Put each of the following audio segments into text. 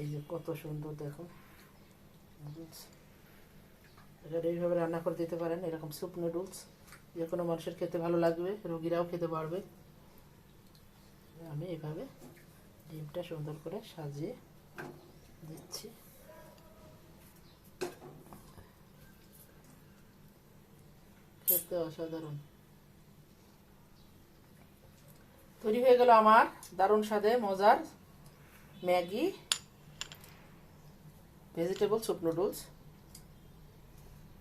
এই যে কত সুন্দর নুডলস এটা এইভাবে রান্না করে দিতে পারেন, এরকম স্যুপ নুডলস যে কোনো মানুষের খেতে ভালো লাগবে, রোগীরাও খেতে পারবে। আমি এভাবে ডিমটা সুন্দর করে সাজিয়ে দিচ্ছি। খেতে অসাধারণ। তৈরি হয়ে গেল আমার দারুণ স্বাদে মজার ম্যাগি। ভেজিটেবল স্যুপ নুডলস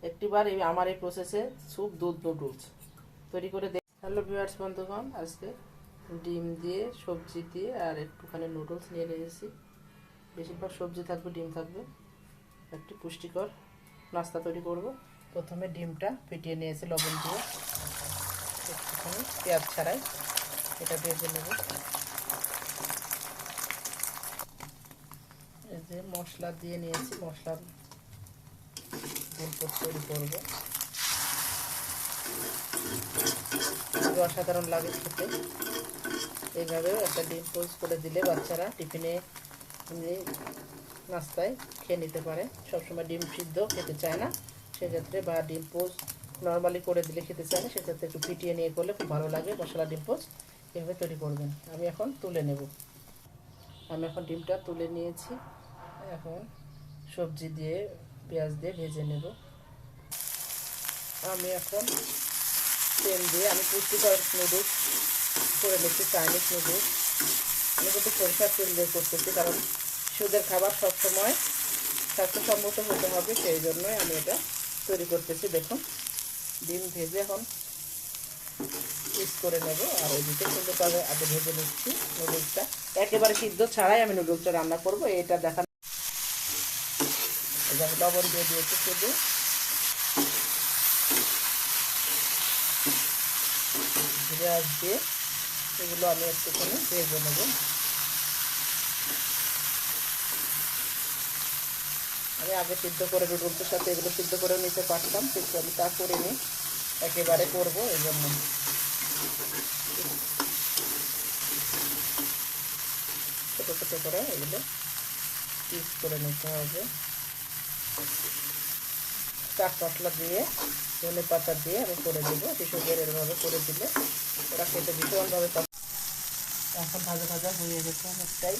একটিবার এই আমার এই প্রসেসে স্যুপ দুধ নুডলস তৈরি করে দেখ। হ্যালো ভিউয়ার্স বন্ধুগণ, আজকে ডিম দিয়ে, সবজি দিয়ে আর একটুখানি নুডলস নিয়ে নিয়েছি। বেশিরভাগ সবজি থাকবে, ডিম থাকবে। একটি পুষ্টিকর নাস্তা তৈরি করব। প্রথমে ডিমটা ফেটিয়ে নিয়েছি লবণ দিয়ে। একটুখানি পেঁয়াজ ছাড়াই। এটা ভেজে নেব এই যে মশলা দিয়ে নিয়েছি, মশলা গুলপোট তৈরি করব। অসাধারণ লাগে খেতে। এইভাবে একটা ডিম পোস্ট করে দিলে বাচ্চারা টিফিনে নাস্তায় খেয়ে নিতে পারে। সবসময় ডিম সিদ্ধ খেতে চায় না, সেক্ষেত্রে বা ডিম পোস্ট নর্মালি করে দিলে খেতে চায় না, সেক্ষেত্রে একটু পিটিয়ে নিয়ে করলে খুব ভালো লাগে মশলা ডিম পোস্ট। এভাবে তৈরি করবেন। আমি এখন তুলে নেব। আমি এখন ডিমটা তুলে নিয়েছি। এখন সবজি দিয়ে, পেঁয়াজ দিয়ে ভেজে নেব। আমি এখন তেল দিয়ে আমি পুষ্টিকর নুডলস করে নিচ্ছি, চাইনিজ নুডলস। আমি কিন্তু সরিষার তেল দিয়ে করতেছি, কারণ সুদের খাবার সবসময় স্বাস্থ্যসম্মত হতে হবে, সেই জন্যই আমি এটা তৈরি করতেছি। দেখুন, ডিম ভেজে এখন পিস করে নেব, আর ওইদিকে সুন্দরভাবে আগে ভেজে নিচ্ছি নুডলসটা। একেবারে সিদ্ধ ছাড়াই আমি নুডলসটা রান্না করব, এটা দেখা আমি লবণ দিয়ে দিয়েছি, শুধু পেঁয়াজ দিয়ে এগুলো আমি একটুখানি ভেজে নেব। আমি আগে সিদ্ধ করে নুডলসের সাথে এগুলো সিদ্ধ করে নিতে পারতাম, কিন্তু আমি তা করিনি, একেবারে করব এই জন্য ছোটো ছোটো করে এগুলো পিস করে নিতে হবে। চাট মশলা দিয়ে, ধনে পাতা দিয়ে আমি করে দেবো। শিশুদের এরভাবে করে দিলে ওরা খেতে ভীষণভাবে এখন ভাজা ভাজা হয়ে গেছে অনেকটাই।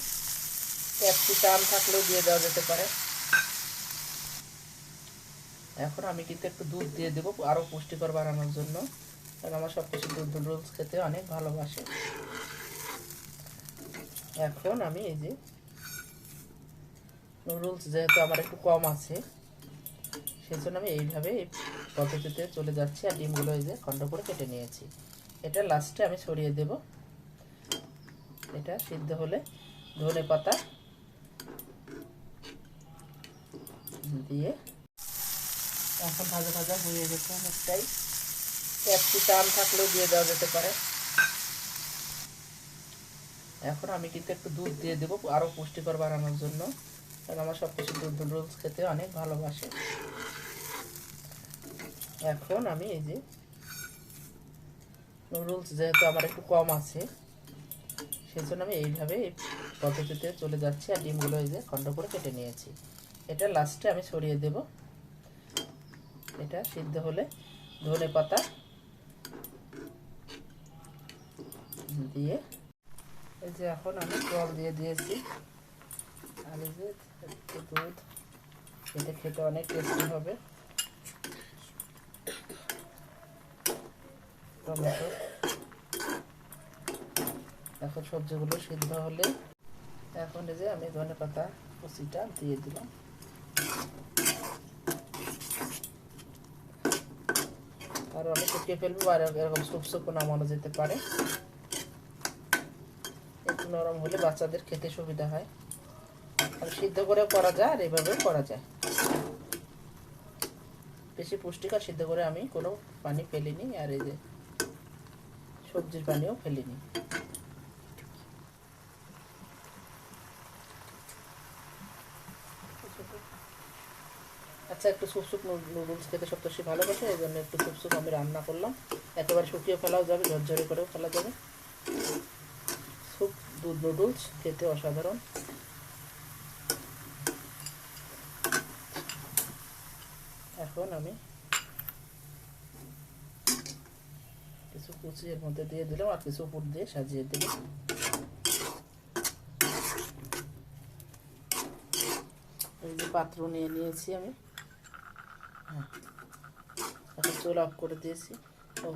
ক্যাপসিকাম থাকলেও দিয়ে দেওয়া যেতে পারে। এখন আমি কিন্তু একটু দুধ দিয়ে দেবো আরও পুষ্টিকর বানানোর জন্য। কারণ আমার সব কিছু দুধ নুডলস খেতে অনেক ভালোবাসে। এখন আমি এই যে নুডলস যেহেতু আমার একটু কম আছে সেই জন্য আমি এইভাবে এই পদ্ধতিতে চলে যাচ্ছি আর ডিমগুলো এই যে খণ্ড করে কেটে নিয়েছি। এটা লাস্টে আমি ছড়িয়ে দেব। এটা সিদ্ধ হলে ধনে পাতা দিয়ে এখন ভাজা ভাজা হয়ে গেছে অনেকটাই। ক্যাপসিকাম থাকলেও দিয়ে দেওয়া যেতে পারে। এখন আমি কিন্তু একটু দুধ দিয়ে দেবো আরও পুষ্টিকর বানানোর জন্য। কারণ আমার সব কিছু দুধ নুডলস খেতে অনেক ভালোবাসে। এখন আমি এই যে নুডলস যেহেতু আমার একটু কম আছে সেই জন্য আমি এইভাবে এই পদ্ধতিতে চলে যাচ্ছি আর ডিমগুলো এই যে খণ্ড করে কেটে নিয়েছি। এটা লাস্টে আমি ছড়িয়ে দেব। এটা সিদ্ধ হলে ধনে পাতা দিয়ে এই যে এখন আমি জল দিয়ে দিয়েছি। এই যে একটু দুধ এটা খেতে অনেক টেস্টি হবে। টমেটো। এখন সবজিগুলো সিদ্ধ হলে এখন এই যে আমি ধনে পাতা কুচিটা দিয়ে দিলাম। আর অনেক শুকিয়ে ফেলব আর এরকম সুপ সুপ নামানো যেতে পারে। একটু নরম হলে বাচ্চাদের খেতে সুবিধা হয়। সিদ্ধ করেও করা যায় আর এভাবেও করা যায়। বেশি পুষ্টিকর সিদ্ধ করে আমি কোনো পানি ফেলিনি আর এই যে সবজির পানিও ফেলিনি। আচ্ছা একটু সুপ সুপ নুডলস খেতে বেশি ভালোবাসে, এই জন্য একটু সুপ সুপ আমি রান্না করলাম। একেবারে শুকিয়ে ফেলাও যাবে, ঝরঝরে করেও ফেলা যাবে। স্যুপ দুধ নুডলস খেতে অসাধারণ। এখন আমি কিছু কুচি এর মধ্যে দিয়ে দিলাম আর কিছু উপর দিয়ে সাজিয়ে দিলাম। এই পাত্র নিয়ে নিয়েছি আমি। হ্যাঁ এখন চুল অফ করে দিয়েছি। ও,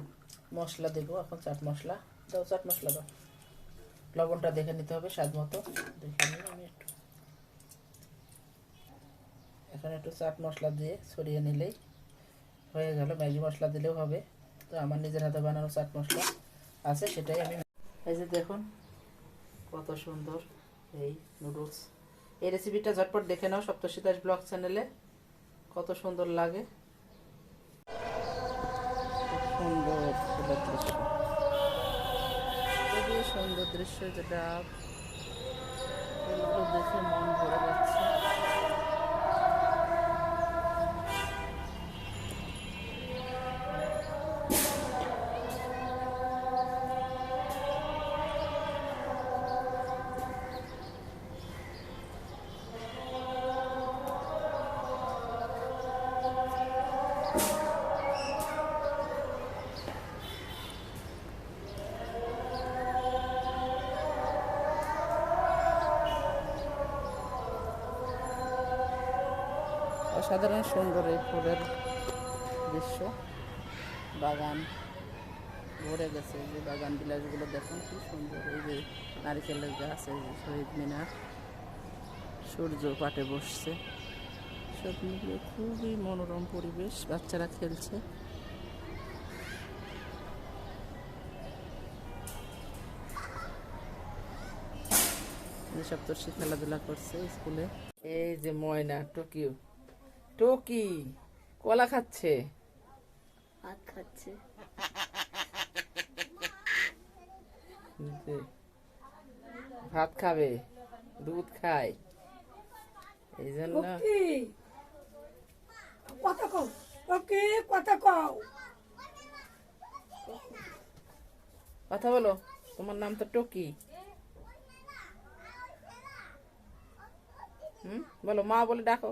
মশলা দেবো, এখন চাট মশলা। দাও, চাট মশলা দাও। লবণটা দেখে নিতে হবে স্বাদ মতো। দেখে নিই আমি একটু। এখন একটু চাট মশলা দিয়ে ছড়িয়ে নিলেই হয়ে গেল। ম্যাগি মশলা দিলেও হবে। তো আমার নিজের হাতে বানানো চাট মশলা আছে, সেটাই আমি এই যে দেখুন, কত সুন্দর এই নুডলস। এই রেসিপিটা ঝটপট দেখে নাও সপ্তর্ষি দাস ব্লগ চ্যানেলে। কত সুন্দর লাগে। সুন্দর খুবই সুন্দর দৃশ্য যেটা। দেখে মন ভরে যাচ্ছে। অসাধারণ সুন্দর এই ফুলের দৃশ্য। বাগান ভরে গেছে যে বাগান বিলাসগুলো দেখুন, কি সুন্দর। এই যে নারিকেলের গাছ, এই যে শহীদ মিনার, সূর্য পাটে বসছে। সব মিলিয়ে খুবই মনোরম পরিবেশ, বাচ্চারা খেলছে। সপ্তর্ষি খেলাধুলা করছে স্কুলে। এই যে ময়না, টোকিও। টোকি কলা খাচ্ছে? ভাত খাচ্ছে। ভাত খাবে? দুধ খায়? এই জন্য কথা কও। ওকে কথা কও। কথা বলো। তোমার নাম তো টোকি। হুম? বলো মা বলে ডাকো।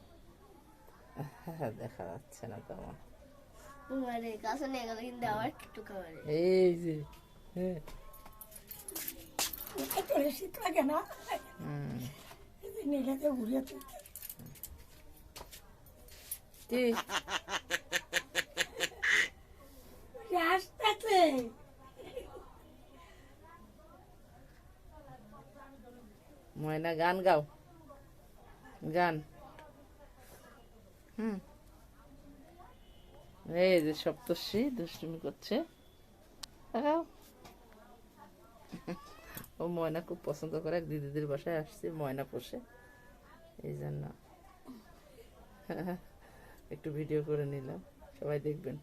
দেখা যাচ্ছে না তেমন মানে এই যে হ্যাঁ। শীত লাগে না। হুম। ঘুরিয়ে তুলতে। কি? আসতেছে ময়না গান গাও। গান। হুম। এই যে সপ্তর্ষি দুষ্টুমি করছে। দেখাও। ও ময়না খুব পছন্দ করে, এক দিদিদের বাসায় আসছে, ময়না পোষে। এই জন্য। একটু ভিডিও করে নিলাম। সবাই দেখবেন।